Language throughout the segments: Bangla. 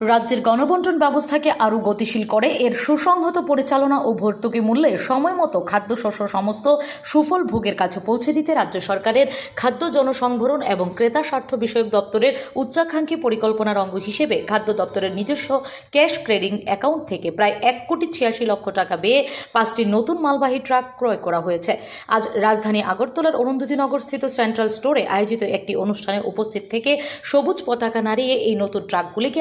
রাজ্যের গণবন্টন ব্যবস্থাকে আরও গতিশীল করে, এর সুসংহত পরিচালনা ও ভর্তুকি মূল্যে সময় মতো খাদ্যশস্য সমস্ত সুফল ভোগের কাছে পৌঁছে দিতে রাজ্য সরকারের খাদ্য জনসংভরণ এবং ক্রেতা স্বার্থ বিষয়ক দপ্তরের উচ্চাকাঙ্ক্ষী পরিকল্পনার অঙ্গ হিসেবে খাদ্য দপ্তরের নিজস্ব ক্যাশ ক্রেডিং অ্যাকাউন্ট থেকে প্রায় এক কোটি ছিয়াশি লক্ষ টাকা ব্যয়ে পাঁচটি নতুন মালবাহী ট্রাক ক্রয় করা হয়েছে। আজ রাজধানী আগরতলার অরুন্ধতিনগর স্থিত সেন্ট্রাল স্টোরে আয়োজিত একটি অনুষ্ঠানে উপস্থিত থেকে সবুজ পতাকা নাড়িয়ে এই নতুন ট্রাকগুলিকে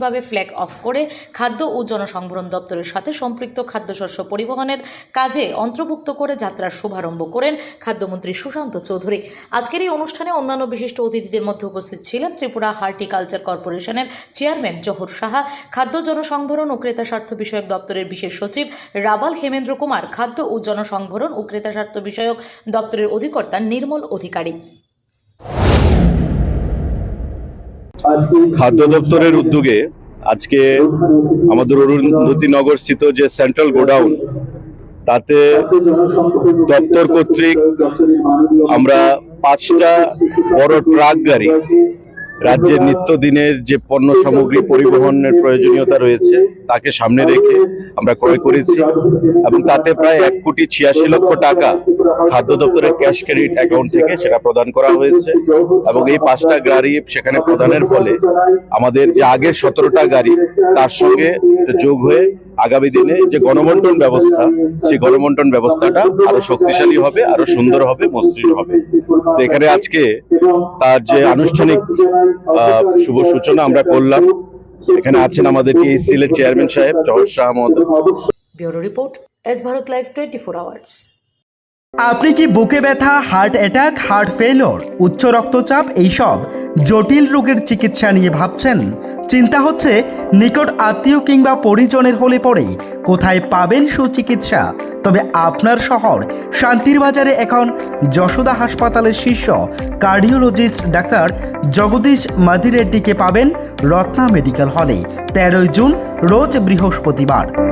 আনুষ্ঠানিকভাবে ফ্ল্যাগ অফ করে খাদ্য ও জনসংভরণ দপ্তরের সাথে সম্পৃক্ত খাদ্যশস্য পরিবহনের কাজে অন্তর্ভুক্ত করে যাত্রার শুভারম্ভ করেন খাদ্যমন্ত্রী সুশান্ত চৌধুরী। আজকের এই অনুষ্ঠানে অন্যান্য বিশিষ্ট অতিথিদের মধ্যে উপস্থিত ছিলেন ত্রিপুরা হার্টিকালচার কর্পোরেশনের চেয়ারম্যান জহুর সাহা, খাদ্য জনসংভরণ ও ক্রেতা স্বার্থ বিষয়ক দপ্তরের বিশেষ সচিব রাবাল হেমেন্দ্র কুমার, খাদ্য ও জনসংভরণ ও ক্রেতা স্বার্থ বিষয়ক দপ্তরের অধিকর্তা নির্মল অধিকারী। খাদ্য দপ্তরের উদ্যোগে আজকে আমাদের অরুন্ধতিনগর স্থিত যে সেন্ট্রাল গোডাউন তাতে দপ্তর কর্তৃক আমরা পাঁচটা বড় ট্রাক গাড়ি রাজ্যের নিত্যদিনের যে পণ্য সামগ্রী পরিবহনের প্রয়োজনীয়তা রয়েছে, তাকে সামনে রেখে আমরা ক্রয় করেছি এবং তাতে প্রায় এক কোটি ছিয়াশি লক্ষ টাকা খাদ্য দপ্তরের ক্যাশ ক্রেডিট অ্যাকাউন্ট থেকে সেটা প্রদান করা হয়েছে এবং এই পাঁচটা গাড়ি সেখানে প্রদানের ফলে আমাদের যে আগের সতেরোটা গাড়ি তার সঙ্গে যোগ হয়ে আগামী দিনে যে গণবন্টন ব্যবস্থা সেই গণবন্টন ব্যবস্থাটা আরও শক্তিশালী হবে আরও সুন্দর হবে মসৃণ হবে। তো এখানে আজকে তার যে আনুষ্ঠানিক আহ, শুভ সূচনা আমরা করলাম। এখানে আছেন আমাদের টিএসসিএল এর চেয়ারম্যান সাহেব জহর শাহ মহোদয় bureau report S Bharat live twenty four hours. আপনি কি বুকে ব্যথা, হার্ট অ্যাটাক, হার্ট ফেলিওর উচ্চ রক্তচাপ এইসব জটিল রোগের চিকিৎসা নিয়ে ভাবছেন? চিন্তা হচ্ছে নিকট আত্মীয় কিংবা পরিজনের হলে পরে কোথায় পাবেন সুচিকিৎসা। তবে আপনার শহর শান্তির বাজারে এখন যশোদা হাসপাতালের শীর্ষ কার্ডিওলজিস্ট ডাক্তার জগদীশ মাদিরেড্ডিকে পাবেন রত্না মেডিকেল হলে, তেরোই জুন, রোজ বৃহস্পতিবার।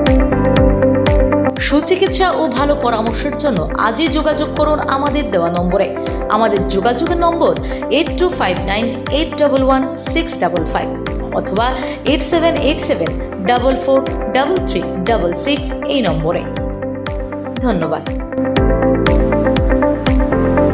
সুচিকিৎসা ও ভালো পরামর্শের জন্য আজই যোগাযোগ করুন আমাদের দেওয়া নম্বরে। আমাদের যোগাযোগের নম্বর eight two five nine eight double one six double five অথবা eight seven eight seven double four double three double six এই নম্বরে। ধন্যবাদ।